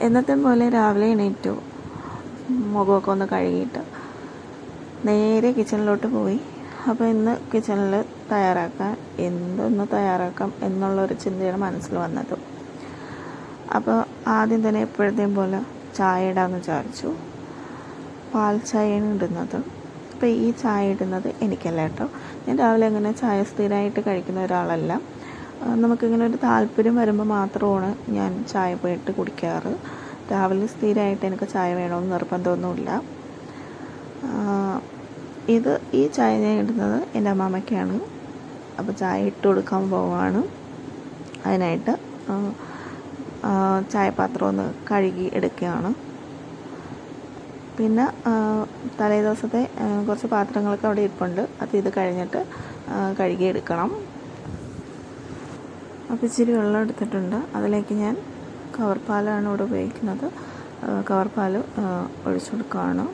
എന്നത്തെ പോലെ രാവിലെ എണീറ്റു. മുഖമൊക്കെ ഒന്ന് കഴുകിയിട്ട് നേരെ കിച്ചണിലോട്ട് പോയി. അപ്പോൾ ഇന്ന് കിച്ചണിൽ തയ്യാറാക്കാൻ എന്തൊന്ന് തയ്യാറാക്കാം എന്നുള്ളൊരു ചിന്തയാണ് മനസ്സിൽ വന്നത്. അപ്പോൾ ആദ്യം തന്നെ എപ്പോഴത്തെയും പോലെ ചായ ഇടാമെന്ന് വിചാരിച്ചു. പാൽ ചായയാണ് ഇടുന്നത്. അപ്പോൾ ഈ ചായ ഇടുന്നത് എനിക്കല്ല കേട്ടോ. ഞാൻ രാവിലെ അങ്ങനെ ചായ സ്ഥിരമായിട്ട് കഴിക്കുന്ന ഒരാളല്ല. നമുക്കിങ്ങനെ ഒരു താല്പര്യം വരുമ്പോൾ മാത്രമാണ് ഞാൻ ചായ പോയിട്ട് കുടിക്കാറ്. രാവിലെ സ്ഥിരമായിട്ട് എനിക്ക് ചായ വേണമെന്ന് നിർബന്ധമൊന്നുമില്ല. ഇത് ഈ ചായ ഞാൻ ഇടുന്നത് എന്റെ അമ്മാമ്മയ്ക്കാണ്. അപ്പോൾ ചായ ഇട്ട് കൊടുക്കാൻ പോവാണ്. അതിനായിട്ട് ചായപാത്രം ഒന്ന് കഴുകി എടുക്കുകയാണ്. പിന്നെ തലേ ദിവസത്തെ കുറച്ച് പാത്രങ്ങളൊക്കെ അവിടെ ഇരിപ്പുണ്ട്. അത് ഇത് കഴിഞ്ഞിട്ട് കഴുകി എടുക്കണം. അപ്പോൾ ഇച്ചിരി വെള്ളം എടുത്തിട്ടുണ്ട്. അതിലേക്ക് ഞാൻ കവർ പാലാണ് ഇവിടെ ഉപയോഗിക്കുന്നത്. കവർ പാൽ ഒഴിച്ചു കൊടുക്കുകയാണ്.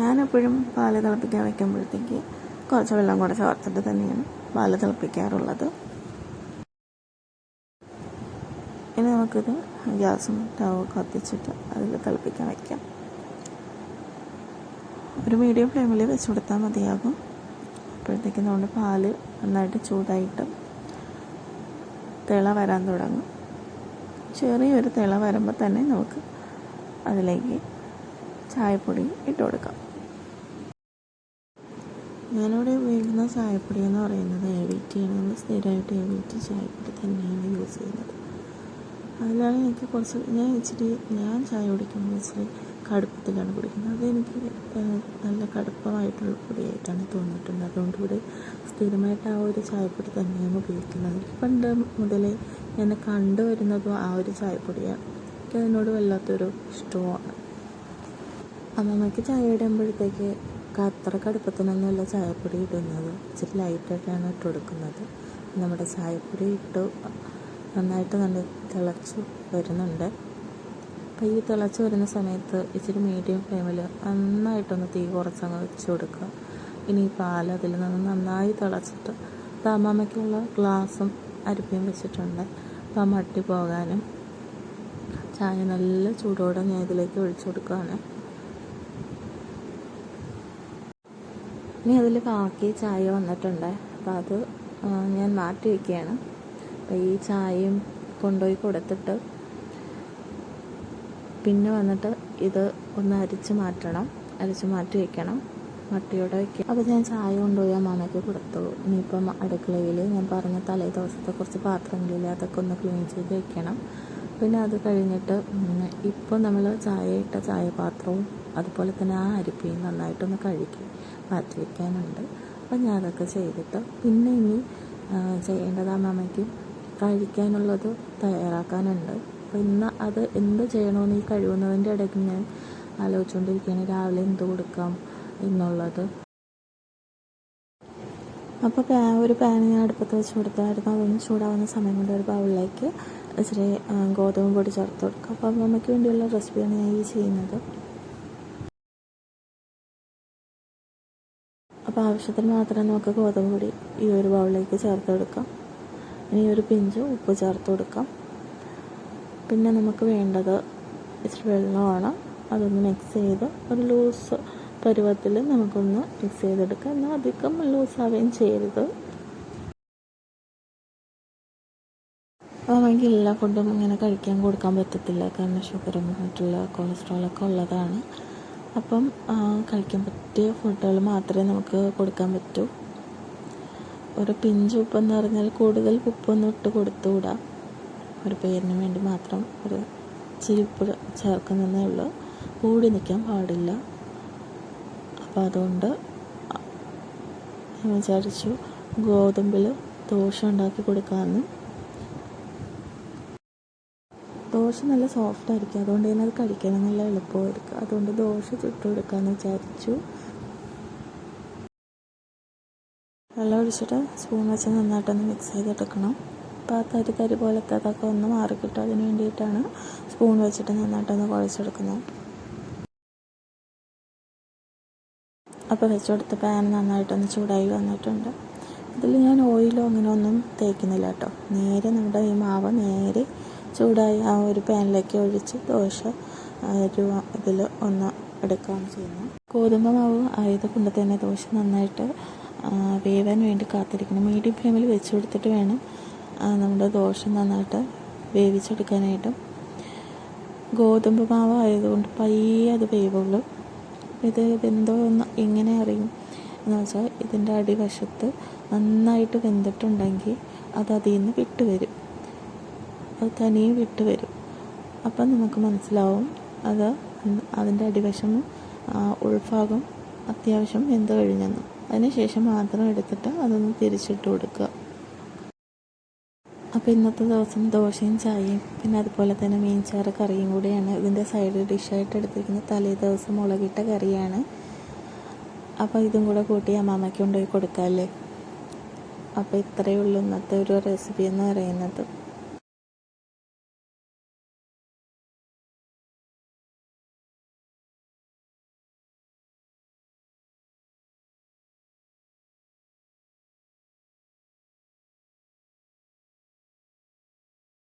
ഞാനെപ്പോഴും പാൽ തിളപ്പിക്കാൻ വയ്ക്കുമ്പോഴത്തേക്ക് കുറച്ച് വെള്ളം കൂടെ ചേർത്തിട്ട് തന്നെയാണ് പാൽ തിളപ്പിക്കാറുള്ളത്. ഇനി നമുക്കിത് ഗ്യാസും ടവും കത്തിച്ചിട്ട് അതിൽ തിളപ്പിക്കാൻ വയ്ക്കാം ഒരു മീഡിയം ഫ്ലെയിമിൽ വെച്ച് കൊടുത്താൽ മതിയാകും. അപ്പോഴത്തേക്കും നമ്മുടെ പാൽ നന്നായിട്ട് ചൂടായിട്ട് തിള വരാൻ തുടങ്ങും. ചെറിയൊരു തിള വരുമ്പോൾ തന്നെ നമുക്ക് അതിലേക്ക് ചായപ്പൊടി ഇട്ട് കൊടുക്കാം. ഞാനിവിടെ ഉപയോഗിക്കുന്ന ചായപ്പൊടി എന്ന് പറയുന്നത് എ വി ടി ആണ്. നമ്മൾ സ്ഥിരമായിട്ട് എ വി ടി ചായപ്പൊടി തന്നെയാണ് യൂസ് ചെയ്യുന്നത്. അതിലാണ് എനിക്ക് കുറച്ച് ഞാൻ ഇച്ചിരി ഞാൻ ചായ കുടിക്കുമ്പോൾ ഇച്ചിരി കടുപ്പത്തിലാണ് കുടിക്കുന്നത്. അതെനിക്ക് നല്ല കടുപ്പമായിട്ടുള്ള പൊടിയായിട്ടാണ് തോന്നിയിട്ടുണ്ട്. അതുകൊണ്ട് ഇവിടെ സ്ഥിരമായിട്ട് ആ ഒരു ചായപ്പൊടി തന്നെയാണ് ഉപയോഗിക്കുന്നത്. പണ്ട് മുതലേ ഞാൻ കണ്ടുവരുന്നതും ആ ഒരു ചായപ്പൊടിയാണ്. എനിക്ക് അതിനോട് വല്ലാത്തൊരു ഇഷ്ടവുമാണ്. അമ്മമ്മയ്ക്ക് ചായ ഇടുമ്പോഴത്തേക്ക് അത്ര കടുപ്പത്തിനൊന്നുമല്ല ചായപ്പൊടി ഇടുന്നത്. ഇച്ചിരി ലൈറ്റായിട്ടാണ് ഇട്ട് കൊടുക്കുന്നത്. നമ്മുടെ ചായപ്പൊടി ഇട്ട് നന്നായിട്ട് നല്ല തിളച്ച് വരുന്നുണ്ട്. അപ്പോൾ തിളച്ച് വരുന്ന സമയത്ത് ഇച്ചിരി മീഡിയം ഫ്ലെയിമിൽ നന്നായിട്ടൊന്ന് തീ കുറച്ചങ്ങ് വെച്ച് കൊടുക്കുക. ഇനി ഈ പാൽ അതിൽ നിന്ന് നന്നായി തിളച്ചിട്ട് ഇത് അമ്മമ്മയ്ക്കുള്ള ഗ്ലാസും അരിപ്പയും വെച്ചിട്ടുണ്ട്. അപ്പോൾ ആ മട്ടി പോകാനും ചായ നല്ല ചൂടോടെ ഞാൻ ഇതിലേക്ക് ഒഴിച്ചു കൊടുക്കുകയാണ്. ഇനി അതിൽ ബാക്കി ചായ വന്നിട്ടുണ്ട്. അപ്പോൾ അത് ഞാൻ മാറ്റി വയ്ക്കുകയാണ് അപ്പോൾ ഈ ചായയും കൊണ്ടുപോയി കൊടുത്തിട്ട് പിന്നെ വന്നിട്ട് ഇത് ഒന്ന് അരിച്ച് മാറ്റണം. അരിച്ച് മാറ്റി വെക്കണം. മട്ടിയോടെ വയ്ക്കുക അപ്പോൾ ഞാൻ ചായ കൊണ്ടുപോയി അമ്മാമയ്ക്ക് കൊടുത്തു ഇനിയിപ്പം അടുക്കളയിൽ ഞാൻ പറഞ്ഞ തലേ ദിവസത്തെ കുറച്ച് പാത്രങ്ങളിൽ അതൊക്കെ ഒന്ന് ക്ലീൻ ചെയ്ത് വെക്കണം. പിന്നെ അത് കഴിഞ്ഞിട്ട് ഇപ്പോൾ നമ്മൾ ചായ ഇട്ട ചായപാത്രവും അതുപോലെ തന്നെ ആ അരിപ്പയും നന്നായിട്ടൊന്ന് കഴുകി മാറ്റി വയ്ക്കാനുണ്ട് അപ്പം ഞാൻ അതൊക്കെ ചെയ്തിട്ട് പിന്നെ ഇനി ചെയ്യേണ്ടത് അമ്മമ്മയ്ക്ക് കഴിക്കാനുള്ളത് തയ്യാറാക്കാനുണ്ട്. അപ്പോൾ ഇന്ന് അത് എന്ത് ചെയ്യണമെന്ന് ഈ കഴിവുന്നതിന്റെ ഇടയ്ക്ക് ഞാൻ ആലോചിച്ചുകൊണ്ടിരിക്കുകയാണ്. രാവിലെ എന്ത് കൊടുക്കാം എന്നുള്ളത്. അപ്പോൾ പാ ഒരു പാൻ ഞാൻ അടുപ്പത്ത് വെച്ച് കൊടുത്തായിരുന്നു. അതൊന്ന് ചൂടാവുന്ന സമയം കൊണ്ട് ഒരു ബൗളിലേക്ക് ഇച്ചിരി ഗോതമ്പ് പൊടി ചേർത്ത് കൊടുക്കുക അപ്പോൾ അമ്മയ്ക്ക് വേണ്ടിയുള്ള റെസിപ്പിയാണ് ഞാൻ ഈ ചെയ്യുന്നത്. അപ്പോൾ ആവശ്യത്തിന് മാത്രം നമുക്ക് ഗോതമ്പ് പൊടി ഈ ഒരു ബൗളിലേക്ക് ചേർത്ത് കൊടുക്കാം. ഇനി ഒരു പിഞ്ച് ഉപ്പ് ചേർത്ത് കൊടുക്കാം. പിന്നെ നമുക്ക് വേണ്ടത് ഇച്ചിരി വെള്ളമാണ്. അതൊന്ന് മിക്സ് ചെയ്ത് ഒരു ലൂസ് പരുവത്തിൽ നമുക്കൊന്ന് മിക്സ് ചെയ്തെടുക്കാം. എന്നാൽ അധികം ലൂസാവുകയും ചെയ്യരുത്. നമുക്ക് എല്ലാ ഫുഡും ഇങ്ങനെ കഴിക്കാൻ കൊടുക്കാൻ പറ്റത്തില്ല. കാരണം ഷുഗറും മറ്റുള്ള കൊളസ്ട്രോളൊക്കെ ഉള്ളതാണ്. അപ്പം കഴിക്കാൻ പറ്റിയ ഫുഡുകൾ മാത്രമേ നമുക്ക് കൊടുക്കാൻ പറ്റൂ. ഒരു പിഞ്ച് ഉപ്പെന്ന് പറഞ്ഞാൽ കൂടുതൽ ഉപ്പൊന്നും ഇട്ട് കൊടുത്തുകൂടാ. ഒരു പേരിന് വേണ്ടി മാത്രം ഒരു ചിരിപ്പ് ചേർക്കുന്നതേ ഉള്ളൂ. കൂടി നിൽക്കാൻ പാടില്ല. അപ്പോൾ അതുകൊണ്ട് ഞാൻ വിചാരിച്ചു ഗോതമ്പിൽ ദോശ ഉണ്ടാക്കി കൊടുക്കാമെന്ന്. ദോശ നല്ല സോഫ്റ്റ് ആയിരിക്കും. അതുകൊണ്ട് തന്നെ അത് കഴിക്കാൻ നല്ല എളുപ്പമായിരിക്കും. അതുകൊണ്ട് ദോശ ചുട്ടു കൊടുക്കാമെന്ന് വിചാരിച്ചു. വെള്ളം ഒഴിച്ചിട്ട് സ്പൂൺ വെച്ച് നന്നായിട്ടൊന്ന് മിക്സ് ചെയ്തെടുക്കണം. അപ്പോൾ ആ തരി പോലത്തെ അതൊക്കെ ഒന്ന് മാറിക്കിട്ടും. അതിന് വേണ്ടിയിട്ടാണ് സ്പൂൺ വെച്ചിട്ട് നന്നായിട്ടൊന്ന് കുഴച്ചെടുക്കുന്നത്. അപ്പോൾ വെച്ച് കൊടുത്ത പാൻ നന്നായിട്ടൊന്ന് ചൂടായി വന്നിട്ടുണ്ട്. ഇതിൽ ഞാൻ ഓയിലോ അങ്ങനെ ഒന്നും തേക്കുന്നില്ല കേട്ടോ. നേരെ നമ്മുടെ ഈ മാവ് നേരെ ചൂടായി ആ ഒരു പാനിലേക്ക് ഒഴിച്ച് ദോശ ഒരു ഇതിൽ ഒന്ന് എടുക്കുകയാണ് ചെയ്യുന്നത്. ഗോതമ്പ് മാവ് ആയത് കൊണ്ട് തന്നെ ദോശ നന്നായിട്ട് വേവാൻ വേണ്ടി കാത്തിരിക്കണം. മീഡിയം ഫ്ലെയിമിൽ വെച്ച് കൊടുത്തിട്ട് വേണം നമ്മുടെ ദോശ നന്നായിട്ട് വേവിച്ചെടുക്കാനായിട്ടും ഗോതമ്പ് മാവ് ആയതുകൊണ്ട് പയ്യെ അത് വേവുള്ളൂ. ഇത് വെന്തോ എന്ന് എങ്ങനെ അറിയും? എന്ന് വെച്ചാൽ ഇതിന്റെ അടിവശത്ത് നന്നായിട്ട് വെന്തിട്ടുണ്ടെങ്കിൽ അത് അതിൽ നിന്ന് വിട്ട് വരും. അത് തനിയെ വിട്ടുവരും അപ്പം നമുക്ക് മനസ്സിലാവും അത് അതിന്റെ അടിവശം ഉൾഭാഗം അത്യാവശ്യം വെന്ത് കഴിഞ്ഞെന്ന്. അതിനുശേഷം മാത്രം എടുത്തിട്ട് അതൊന്ന് തിരിച്ചിട്ട് കൊടുക്കുക. അപ്പോൾ ഇന്നത്തെ ദിവസം ദോശയും ചായയും പിന്നെ അതുപോലെ തന്നെ മീൻചാറ് കറിയും കൂടിയാണ്. ഇതിന്റെ സൈഡ് ഡിഷായിട്ട് എടുത്തിരിക്കുന്നത് തലേ ദിവസം മുളകിട്ട കറിയാണ്. അപ്പോൾ ഇതും കൂടെ കൂട്ടി അമ്മാമ്മയ്ക്ക് കൊണ്ടുപോയി കൊടുക്കാമല്ലേ അപ്പോൾ ഇത്രയേ ഉള്ളൂ ഇന്നത്തെ ഒരു റെസിപ്പി എന്ന് പറയുന്നത്.